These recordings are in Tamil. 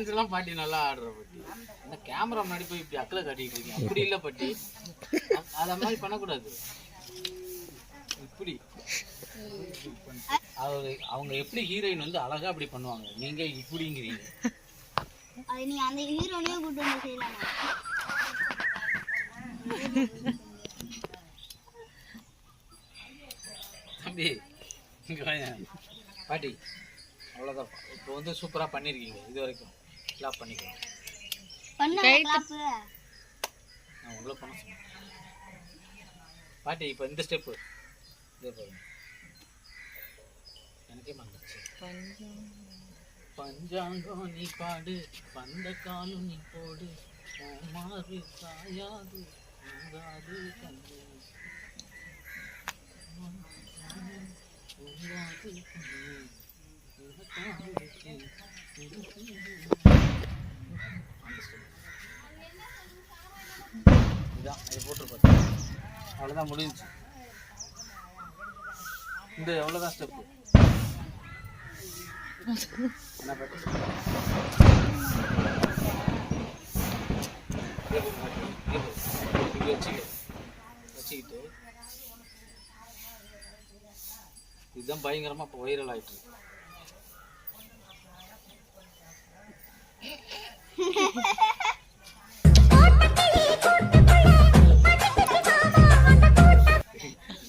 டான்ஸ் எல்லாம் பாட்டி நல்லா ஆடுற பாட்டி. இந்த கேமரா முன்னாடி போய் இப்படி அக்கலை காட்டிட்டு இருக்கீங்க. அப்படி இல்ல பாட்டி. அத மாதிரி பண்ணக்கூடாது. இப்படி. அவரு அவங்க எப்படி ஹீரோயின் வந்து அழகா அப்படி பண்ணுவாங்க. நீங்க இப்படிங்கிறீங்க. அது நீ அந்த ஹீரோனே கூட்டு வந்து செய்யலாம்? தம்பி இங்க வாங்க. பாட்டி அவ்வளோதான் இப்போ வந்து சூப்பரா பண்ணிருக்கீங்க இது வரைக்கும். கிளாப் பண்ணிக்கலாம் நான் உங்களை பண்ண சொன்னேன். பாட்டி இப்போ இந்த ஸ்டெப்பு இதே பாருங்க. எனக்கே மறந்துச்சு பஞ்சாங்கம் நீ பாடு பந்த காலும் நீ போடு. மாறு சாயாது உங்காது கண்ணு. உங்காது step. இதான் இது போட்டுருப்பாரு அவ்வளோதான் முடிஞ்சுச்சு. இந்த எவ்வளோதான் ஸ்டெப்பு என்ன வச்சுக்க. வச்சுக்கிட்டு இதுதான் பயங்கரமாக இப்போ வைரல் ஆயிட்டு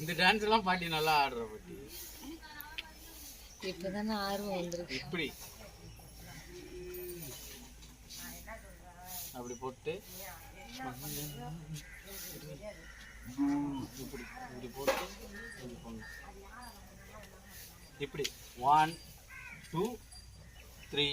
இந்த டான்ஸ் எல்லாம் பாட்டி நல்லா ஆடுற பாட்டி. இப்பதானே ஆர்வம் வந்திருக்கு. இப்படி. அப்படி போட்டு. இப்படி இப்படி போட்டு இப்படி பண்ணணும் இப்படி. One two three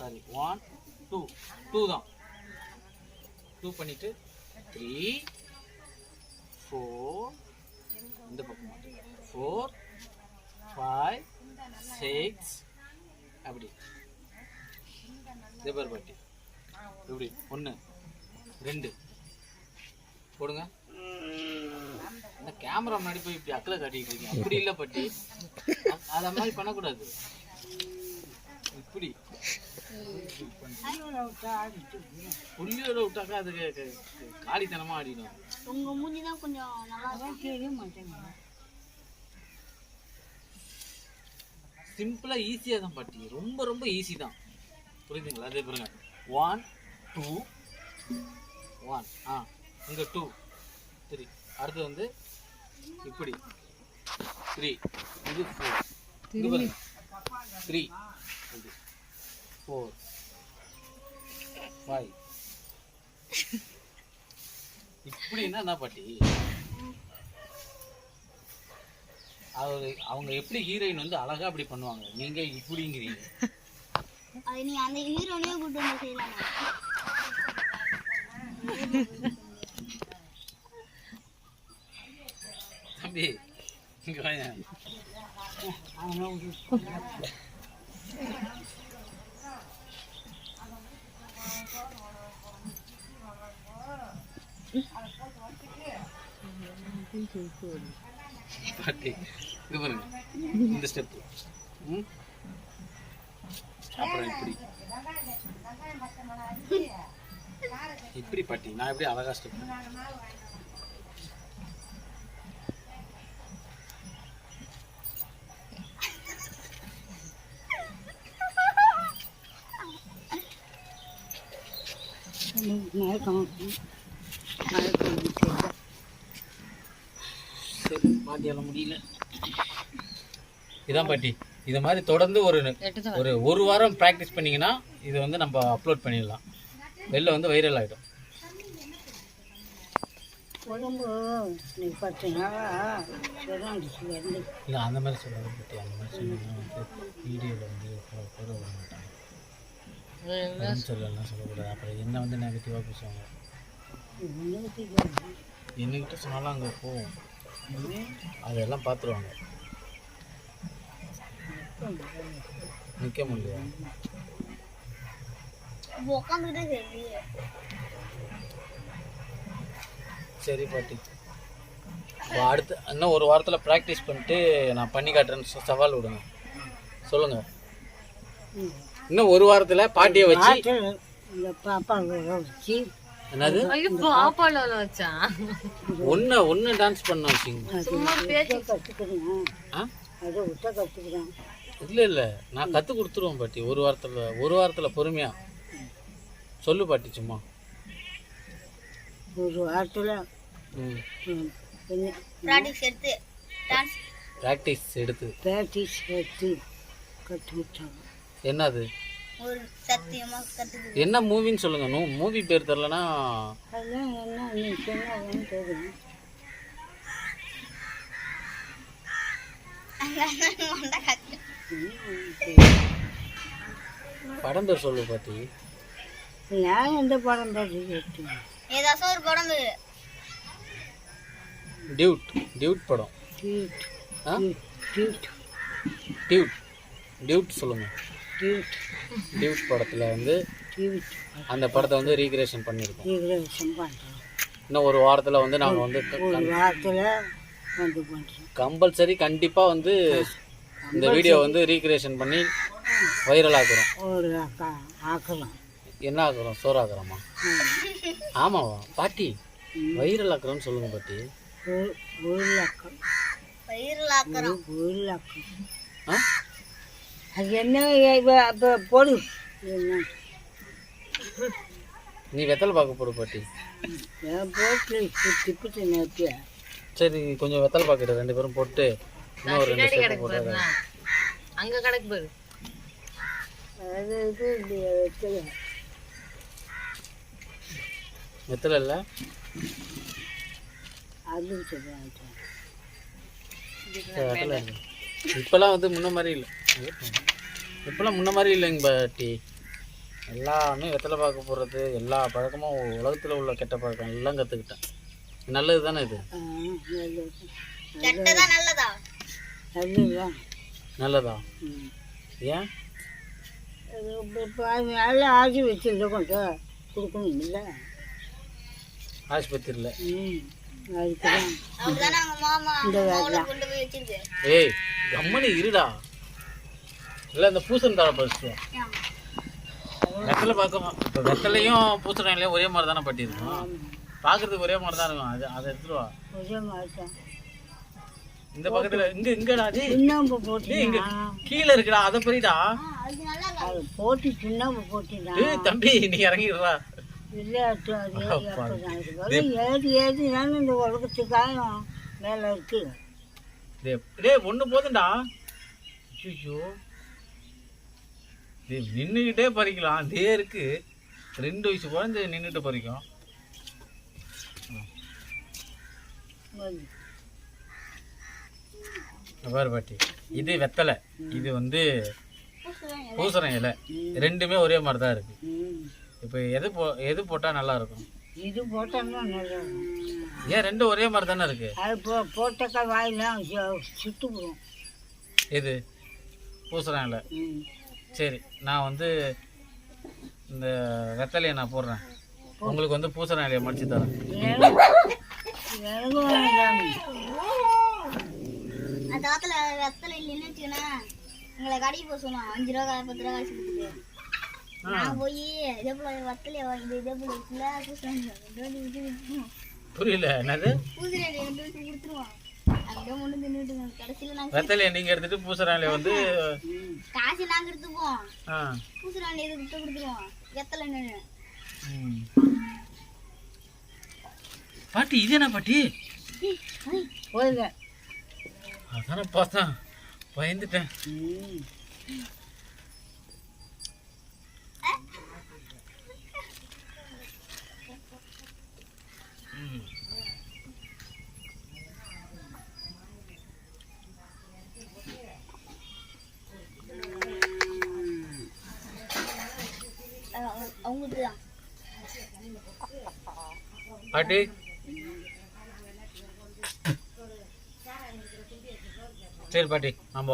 sorry one two two தான். டூ பண்ணிட்டு த்ரீ ஃபோர் இந்த பக்கம் ஃபோர் ஃபைவ் சிக்ஸ் அப்படி. ரிப்பர் பாட்டி. இப்படி. ஒன்று ரெண்டு. போடுங்க. என்ன கேமரா முன்னாடி போய் இப்படி அக்கலை காட்டிட்டு இருக்கீங்க. அப்படி இல்லை பாட்டி. அதை மாதிரி பண்ணக்கூடாது. இப்படி. புள்ளியோட விட்டாக்கா அது காலித்தனமா ஆடிடும். உங்க மூஞ்சி தான் கொஞ்சம் நல்லா இருக்கு. சிம்பிளா ஈஸியா தான் பாட்டி. ரொம்ப ரொம்ப ஈஸி தான். புரியுதுங்களா? அதே பாருங்க. ஒன் டூ ஒன் ஆ இங்க டூ த்ரீ அடுத்து வந்து இப்படி. த்ரீ இது ஃபோர் த்ரீ ஃபோர் ஃபைவ் இப்படின்னா என்ன பாட்டி? அவரு அவங்க எப்படி ஹீரோயின் வந்து அழகா அப்படி பண்ணுவாங்க? நீங்க இப்படிங்கிறீங்க. அது நீ அந்த ஹீரோனே கூட்டு வந்து செய்யலாம்? தம்பி இங்க வாங்க. பாட்டி இது பாருங்க. இந்த ஸ்டெப் அப்புறம் இப்படி. இப்படி பாட்டி நான் எப்படி அழகா ஸ்டெப் சரி பாட்டியால முடியல. இதான் பாட்டி. இதை மாதிரி தொடர்ந்து ஒரு ஒரு ஒரு வாரம் ப்ராக்டிஸ் பண்ணீங்கன்னா இது வந்து நம்ம அப்லோட் பண்ணிடலாம். வெளில வந்து வைரல் ஆகிடும் இல்லை அந்த மாதிரி சொல்லாத பாட்டி. அந்த மாதிரி சொன்னீங்கன்னா வந்து வீடியோவில் வந்து விட மாட்டாங்க. சொல்லலாம் சொல்லக்கூடாது. அப்புறம் என்ன வந்து நெகட்டிவாக பேசுவாங்க? என்னகிட்ட சொன்னாலும் அங்கே போவோம் அதெல்லாம் பார்த்துருவாங்க. நிற்க முடியல. சரி சரி பாட்டி. இப்போ அடுத்து இன்னும் ஒரு வாரத்தில் ப்ராக்டிஸ் பண்ணிட்டு நான் பண்ணி காட்டுறேன்னு சவால் விடுங்க. சொல்லுங்கள் இன்னும் ஒரு வாரத்துல பாட்டியை வச்சு என்னது? பாப்பால வச்சான் டான்ஸ் பண்ண வச்சிங்க ஆ? அதை விட்ட கற்றுக்கிறேன் இல்ல இல்ல. நான் கத்து கொடுத்துருவேன் பாட்டி. ஒரு வாரத்துல ஒரு வாரத்துல பொறுமையா. சொல்லு பாட்டி சும்மா. ஒரு வாரத்தில் ப்ராக்டிஸ் எடுத்து டான்ஸ் ப்ராக்டிஸ் எடுத்து. என்னது? ஒரு சத்தியமா கத்துக்கு என்ன மூவின்னு சொல்லுங்க நோ மூவி பேர் தெரிலனா அதெல்லாம் என்ன நீ சொன்னாலும் தெரியும் படம் பேர் சொல்லு பாட்டி. நான் எந்த படம் கேட்டேன் ஏதாச்சும் ஒரு படம் பேரு. டியூட் டியூட் படம். டியூட். ஆ? டியூட். டியூட் டியூட் சொல்லுங்க. டியூட் டியூட் படத்துல வந்து அந்த படத்தை வந்து ரீக்ரியேஷன் பண்ணியிருக்கோம். ரீக்ரேஷன் பண்ணுறோம் இன்னும் ஒரு வாரத்துல வந்து நாங்க வந்து ஒரு வாரத்தில் வந்து பண்ணுறோம் கம்பல்சரி கண்டிப்பா வந்து இந்த வீடியோ வந்து ரீக்ரியேஷன் பண்ணி வைரல் ஆக்குறோம். ஒரு அக்கா ஆக்கலாம் என்ன ஆக்குறோம்? சோறாக்குறோமா ஆமாவா? பாட்டி வைரல் ஆக்குறோம்னு சொல்லுங்க பாட்டி. வயிறுல ஆக்குறோம். ஒரு லக்கம் ஆ? அது என்ன அப்போ போடு. என்ன? நீ வெத்தலை பார்க்க போடு பாட்டி. போட்டு நேற்று சரி கொஞ்சம் வெத்தலை பாக்கெட்டு ரெண்டு பேரும் போட்டு இன்னும் ஒரு ரெண்டு ஸ்டெப் பாருங்க அங்க கிடக்கு பாரு. அது இது வைக்கல வெத்தலை. இல்லை? அது சொல்லுவாங்க வெத்தலை இல்லை. இப்போல்லாம் வந்து முன்ன மாதிரி இல்லை. இப்போல்லாம் முன்ன மாதிரி இல்லைங்க பாட்டி. எல்லாமே வெத்தலை பார்க்க போகிறது எல்லா பழக்கமும் உலகத்தில் உள்ள கெட்ட பழக்கம் எல்லாம் கற்றுக்கிட்டேன் நல்லது தானே இது? நல்லது. ஏன்? அது இப்ப- இப்ப அது நல்லா ஆக்கி வச்சுருந்த கொண்டு கொடுக்கணும் இல்லை? ஆஸ்பத்திரியில்? ஏய் கம்மனி இருடா. இல்லை இந்த பூசன் தர பறிச்சு வெத்தலை பார்க்க இப்போ வெத்தலையும் பூசணிலையும் ஒரே மாதிரி தானே பட்டி இருக்கும் பார்க்கறதுக்கு ஒரே மாதிரி தான் இருக்கும். அது அதை எடுத்துட்டு வா. ஒரே மாதிரி தான். இந்த பக்கத்துல இங்க இங்கடா டேய். சுண்ணாம்பு டேய், இங்க கீழே இருக்குடா அதை பறிடா. அது இல்ல. அது போட்டு சுண்ணாம்பு போட்டுனா ஏய் தம்பி நீ இறங்கிடுறா. அது அது வரும். ஏறி ஏறி தானே இந்த உலகத்துக்காக மேலே இருக்கு. டேய் ஒண்ணு போதும்டா. ஐயோ நின்றுக்கிட்டே பறிக்கலாம். அதே இருக்கு. ரெண்டு வயசு குழந்தை நின்றுட்டு பறிக்கும். பாரு பாட்டி. இது வெத்தலை. இது வந்து பூசணி இலை. ரெண்டுமே ஒரே மாதிரி தான் இருக்கு. இப்போ எது போ எது போட்டால் நல்லா இருக்கும் இது போட்டோம்னா நல்லா ஏன் ரெண்டும் ஒரே மாதிரி தானே இருக்கு? அது போ போட்டக்கா வாயெல்லாம் சு- சுட்டு போடும் எது? பூசணி இலை. சரி நான் வந்து இந்த வெத்தலையை நான் போடுறேன். உங்களுக்கு வந்து பூசணி இலையை மடிச்சு தரேன். அந்த காலத்துல வெத்தலை இல்லைன்னு வச்சுக்கோண்ணா எங்களை கடைக்கு போக சொன்னான் அஞ்சு ரூபா பத்து ரூபா காசு கொடுத்துட்டு. நான் போய் இதே போல வெத்தலையை வாங்கி இதே போல இருக்குல்ல பூசணி புரியல என்னது? பூசணி கொடுத்துருவான் வெத்தலையை நீங்கள் எடுத்துட்டு இலையை வந்து காசு நாங்கள் எடுத்துப்போம் ஆ. பூசணி இது கிட்ட கொடுத்துருவோம். வெத்தலை. பாட்டி இது என்ன பாட்டி? போயிங்க அதானே பார்த்தேன். பயந்துட்டேன். அவங்களுக்கு தான் பாட்டி? சரி பாட்டி நம்ம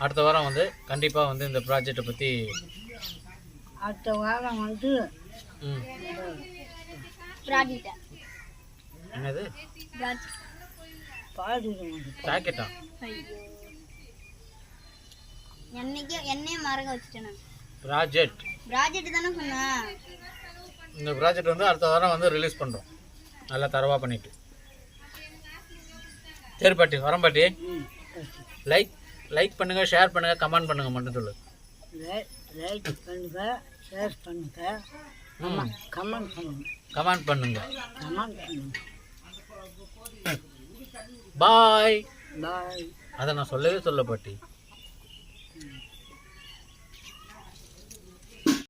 அடுத்த வாரம் வந்து கண்டிப்பாக வந்து இந்த ப்ராஜெக்டை பற்றி அடுத்த வாரம் வந்து என்னது? ஜாக்கெட்டா என்னைக்கே என்னையே மறக்க வச்சுட்டேன் ப்ராஜெக்ட் ப்ராஜெக்ட் தானே சொன்னேன் இந்த ப்ராஜெக்ட் வந்து அடுத்த வாரம் வந்து ரிலீஸ் பண்ணுறோம் நல்லா தரவாக பண்ணிட்டு. சரி பாட்டி வரேன் பாட்டி லைக் லைக் பண்ணுங்கள் ஷேர் பண்ணுங்கள் கமெண்ட் பண்ணுங்கள் மட்டும் சொல்லு. லைக் லைக் பண்ணுங்க ஷேர் பண்ணுங்க. ம். கமெண்ட் பண்ணுங்க. கமெண்ட் பண்ணுங்கள் கமெண்ட் பண்ணுங்க. பாய் பாய் அதை நான் சொல்லவே சொல்ல பாட்டி.